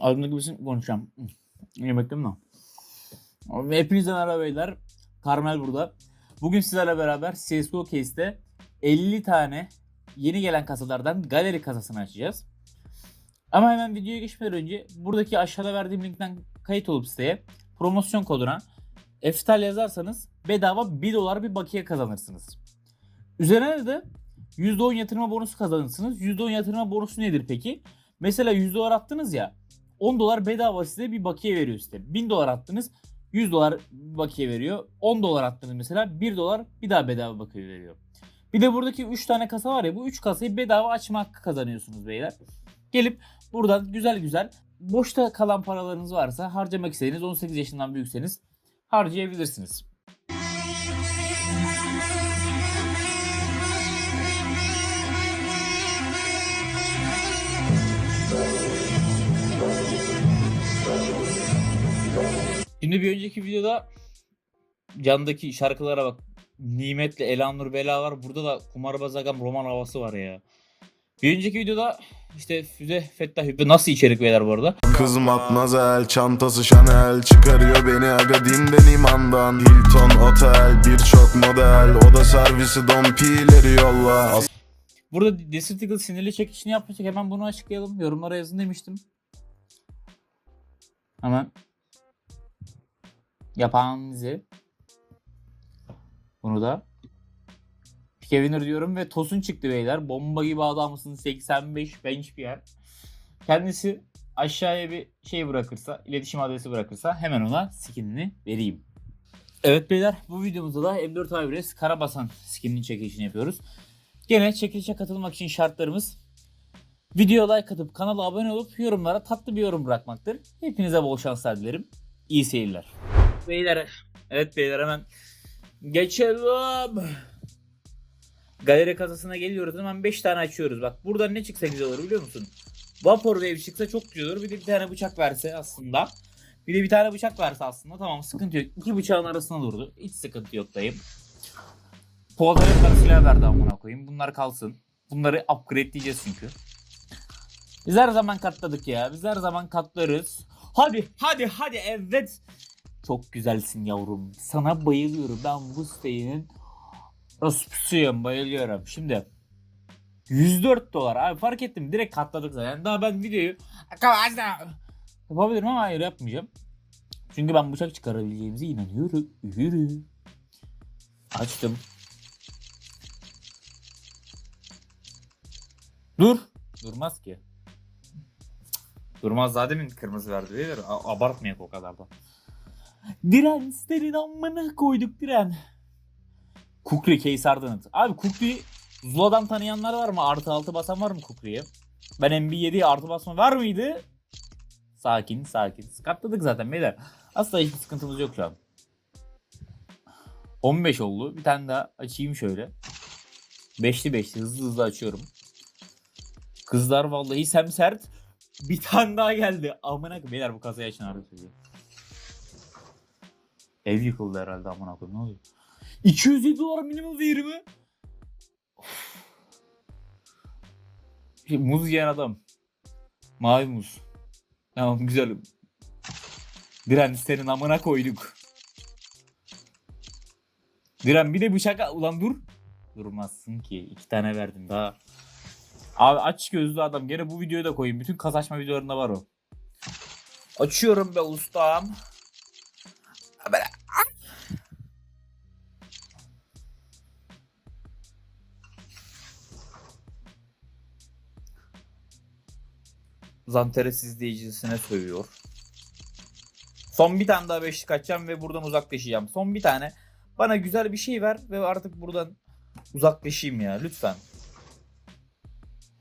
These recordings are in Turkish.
Ağzımda gibisin konuşacağım. Yemektim mi? Hepinize merhaba beyler. Karmel burada. Bugün sizlerle beraber CSGO Case'de 50 tane yeni gelen kasalardan galeri kasasını açacağız. Ama hemen videoya geçmeden önce buradaki aşağıda verdiğim linkten kayıt olup siteye promosyon koduna Eftal yazarsanız bedava 1 dolar bir bakiye kazanırsınız. Üzerine de %10 yatırma bonusu kazanırsınız. %10 yatırma bonusu nedir peki? Mesela 100 dolar attınız ya 10 dolar bedava size bir bakiye veriyor site. 1000 dolar attınız 100 dolar bakiye veriyor. 10 dolar attınız mesela 1 dolar bir daha bedava bakiye veriyor. Bir de buradaki 3 tane kasa var ya bu 3 kasayı bedava açma hakkı kazanıyorsunuz beyler. Gelip buradan güzel güzel boşta kalan paralarınız varsa harcamak istediğiniz 18 yaşından büyükseniz harcayabilirsiniz. Şimdi bir önceki videoda candaki şarkılara bak. Nimet'le Elanur Bela var. Burada da Kumarbaz Agam roman havası var ya. Bir önceki videoda işte Füze Fettah Hübbe nasıl içerik beyler bu arada? Kızım Matmazel, çantası Chanel Çıkarıyor beni aga dinden imandan Hilton Otel, birçok model O da servisi dompileri yolla Burada Desert sinirli çekişini yapmıştık. Hemen bunu açıklayalım. Yorumlara yazın demiştim. Hemen yapan bizi. Bunu da Pike Winner diyorum ve Tosun çıktı beyler. Bomba gibi adamsın 85 bench bir yer. Kendisi aşağıya bir şey bırakırsa, iletişim adresi bırakırsa hemen ona skinini vereyim. Evet beyler bu videomuzda da M4 Iris Karabasan skininin çekilişini yapıyoruz. Gene çekilişe katılmak için şartlarımız videoya like atıp kanala abone olup yorumlara tatlı bir yorum bırakmaktır. Hepinize bol şanslar dilerim. İyi seyirler. Beyler, evet beyler hemen geçelim. Galeri kasasına geliyoruz hemen 5 tane açıyoruz. Bak buradan ne çıksa güzel olur biliyor musun? Vapor Wave çıksa çok güzel olur. Bir de bir tane bıçak verse aslında. Bir de bir tane bıçak verse aslında tamam sıkıntı yok. İki bıçağın arasına durdu. Hiç sıkıntı yok dayım. Poğaçalı hep silah verdi amına koyayım. Bunlar kalsın. Bunları upgrade diyeceğiz çünkü. Biz her zaman katladık ya. Biz her zaman katlarız. Hadi hadi hadi evet. Çok güzelsin yavrum. Sana bayılıyorum. Ben bu sitenin Raspusuyum bayılıyorum. Şimdi 104 dolar. Abi fark ettim. Direkt katladık zaten. Daha ben videoyu yapabilirim ama hayır yapmayacağım. Çünkü ben bıçak çıkarabileceğimize inanıyorum. Yürü. Açtım. Dur. Durmaz ki. Durmaz zaten mi kırmızı verdi? A- Abartmayak o kadar da. Diren senin amına koyduk diren. Kukri Keysar'dan. Abi Kukri Zula'dan tanıyanlar var mı? Artı altı basan var mı Kukri'ye? Ben MB7'ye artı basma var mıydı? Sakin sakin. Katladık zaten beyler. Asla hiçbir sıkıntımız yok şu an. 15 oldu. Bir tane daha açayım şöyle. Beşli beşli hızlı hızlı açıyorum. Kızlar vallahi sem sert. Bir tane daha geldi. Amına. Beyler bu kasayı açın artık. Ev yıkıldı herhalde amına koyayım. Ne oluyor? 207 dolar minimum değeri mi? Of. Şey, muz yiyen adam. Mavi muz. Tamam güzel. Diren senin amına koyduk. Diren bir de bıçak ulan dur. Durmazsın ki. iki tane verdim daha. Abi aç gözlü adam. Gene bu videoyu da koyayım. Bütün kazaşma videolarında var o. Açıyorum be ustam. Zanteres izleyicisine sövüyor. Son bir tane daha beşlik açacağım ve buradan uzaklaşacağım. Son bir tane. Bana güzel bir şey ver ve artık buradan uzaklaşayım ya lütfen.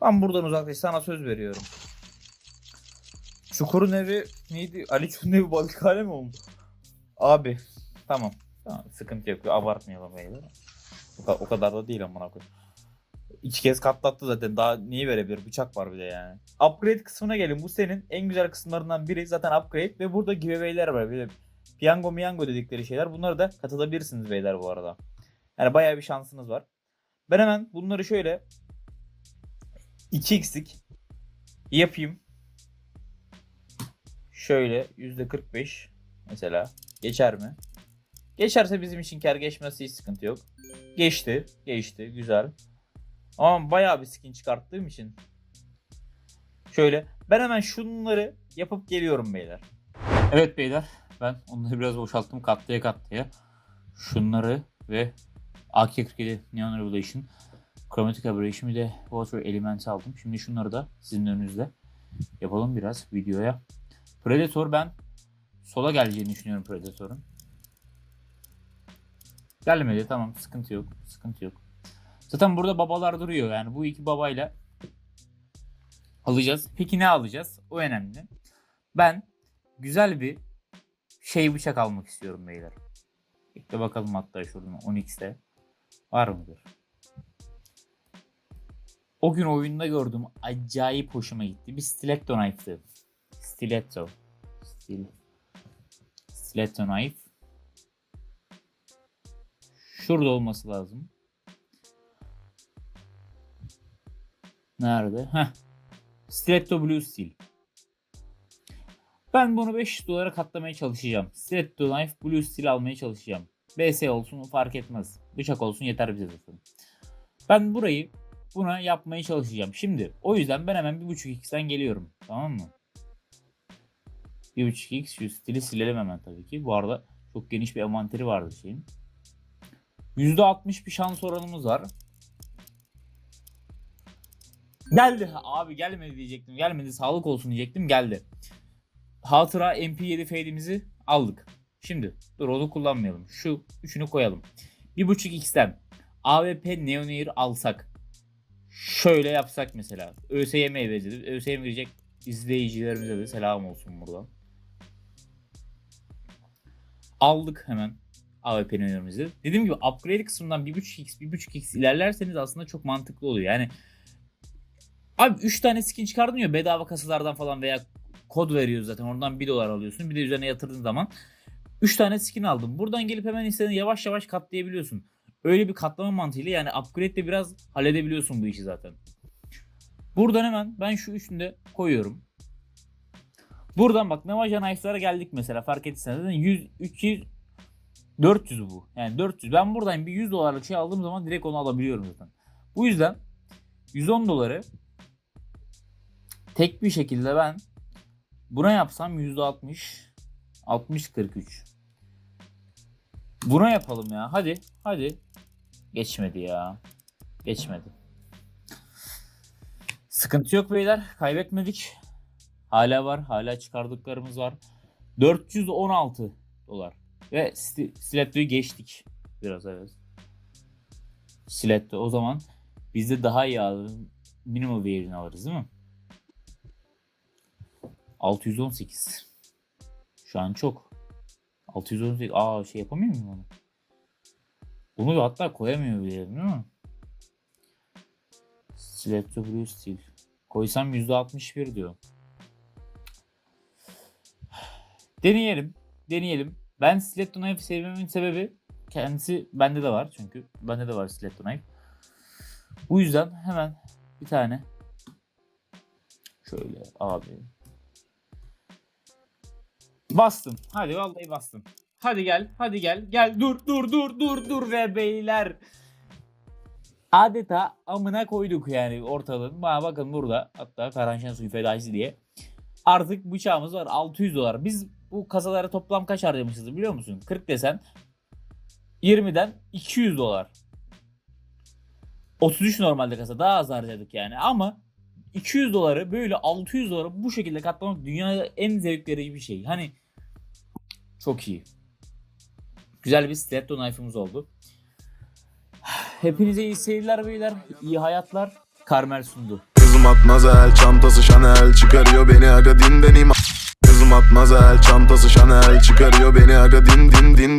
Ben buradan uzaklaş sana söz veriyorum. Çukur'un evi neydi? Ali Çukur'un evi balıkhane mi oldu? Abi tamam. Tamam sıkıntı yok. Abartmayalım beyler. O, o kadar da değil amına koyayım. İki kez katlattı zaten. Daha neyi verebilir? Bıçak var bir de yani. Upgrade kısmına gelin. Bu senin en güzel kısımlarından biri zaten upgrade ve burada giveaway'ler var. De piyango miyango dedikleri şeyler. Bunları da katılabilirsiniz beyler bu arada. Yani bayağı bir şansınız var. Ben hemen bunları şöyle 2x'lik Yapayım. Şöyle %45 mesela geçer mi? Geçerse bizim için kar geçmesi hiç sıkıntı yok. Geçti. Geçti. Güzel. Ama bayağı bir skin çıkarttığım için. Şöyle ben hemen şunları yapıp geliyorum beyler. Evet beyler ben onları biraz boşalttım katlıya katlıya. Şunları ve AK-47 Neon Revelation Chromatic Aberration bir de Water Element'i aldım. Şimdi şunları da sizin önünüzde yapalım biraz videoya. Predator ben sola geleceğini düşünüyorum Predator'un. Gelmedi tamam sıkıntı yok sıkıntı yok. Zaten burada babalar duruyor yani bu iki babayla alacağız. Peki ne alacağız? O önemli. Ben güzel bir şey bıçak almak istiyorum beyler. İlk de bakalım hatta şuradan 10x'te var mıdır? O gün oyunda gördüm. Acayip hoşuma gitti. Bir stiletto knife'tı. Stiletto. Stil. Stiletto knife. Şurada olması lazım. Nerede? Heh. Stiletto Blue Steel. Ben bunu 500 dolara katlamaya çalışacağım. Stiletto Knife Blue Steel almaya çalışacağım. BS olsun fark etmez. Bıçak olsun yeter bize zaten. Ben burayı buna yapmaya çalışacağım. Şimdi o yüzden ben hemen 1.5x'ten geliyorum. Tamam mı? 1.5x şu stili silelim hemen tabii ki. Bu arada çok geniş bir envanteri vardı şeyin. %60 bir şans oranımız var. Geldi. Abi gelmedi diyecektim. Gelmedi. Sağlık olsun diyecektim. Geldi. Hatıra MP7 fade'imizi aldık. Şimdi dur onu kullanmayalım. Şu üçünü koyalım. 1.5x'ten AWP Neonair alsak. Şöyle yapsak mesela. ÖSYM vereceğiz. ÖSYM verecek izleyicilerimize de selam olsun buradan. Aldık hemen AWP Neonair'imizi. Dediğim gibi upgrade kısmından 1.5x 1.5x ilerlerseniz aslında çok mantıklı oluyor. Yani Abi 3 tane skin çıkardın ya bedava kasalardan falan veya kod veriyor zaten. Oradan 1 dolar alıyorsun. Bir de üzerine yatırdığın zaman 3 tane skin aldım. Buradan gelip hemen istediğini yavaş yavaş katlayabiliyorsun. Öyle bir katlama mantığıyla yani upgrade de biraz halledebiliyorsun bu işi zaten. Buradan hemen ben şu üçünü de koyuyorum. Buradan bak Navaja Knife'lara geldik mesela fark ettiyseniz zaten 100, 300, 400 bu. Yani 400. Ben buradan bir 100 dolarlık şey aldığım zaman direkt onu alabiliyorum zaten. Bu yüzden 110 doları tek bir şekilde ben buna yapsam %60 60 43 Buna yapalım ya. Hadi. Hadi. Geçmedi ya. Geçmedi. Sıkıntı yok beyler. Kaybetmedik. Hala var. Hala çıkardıklarımız var. 416 dolar. Ve sti- stilettoyu geçtik. Biraz evet. Stiletto. O zaman biz de daha iyi alırız. Minimum değerini alırız değil mi? 618. Şu an çok. 618. Aa şey yapamıyor muyum onu? Bunu hatta koyamıyor bile değil mi? Stiletto Blue Steel. Koysam %61 diyor. Deneyelim. Deneyelim. Ben Stiletto Knife sevmemin sebebi kendisi bende de var çünkü. Bende de var Stiletto Knife. Bu yüzden hemen bir tane şöyle abi Bastım. Hadi vallahi bastım. Hadi gel, hadi gel. Gel dur dur dur dur dur ve beyler. Adeta amına koyduk yani ortalığın. Bana bakın burada hatta Karanşen suyu fedacısı diye. Artık bıçağımız var 600 dolar. Biz bu kasalara toplam kaç harcamışız biliyor musun? 40 desen 20'den 200 dolar. 33 normalde kasa daha az harcadık yani ama 200 doları böyle 600 dolara bu şekilde katlamak dünyada en zevk verici bir şey. Hani çok iyi. Güzel bir stiletto knife'ımız oldu. Hepinize iyi seyirler beyler. iyi hayatlar. Carmel sundu. Kızım atmazel çantası Chanel Çıkarıyor beni aga din benim Kızım atmazel çantası Chanel Çıkarıyor beni aga din din din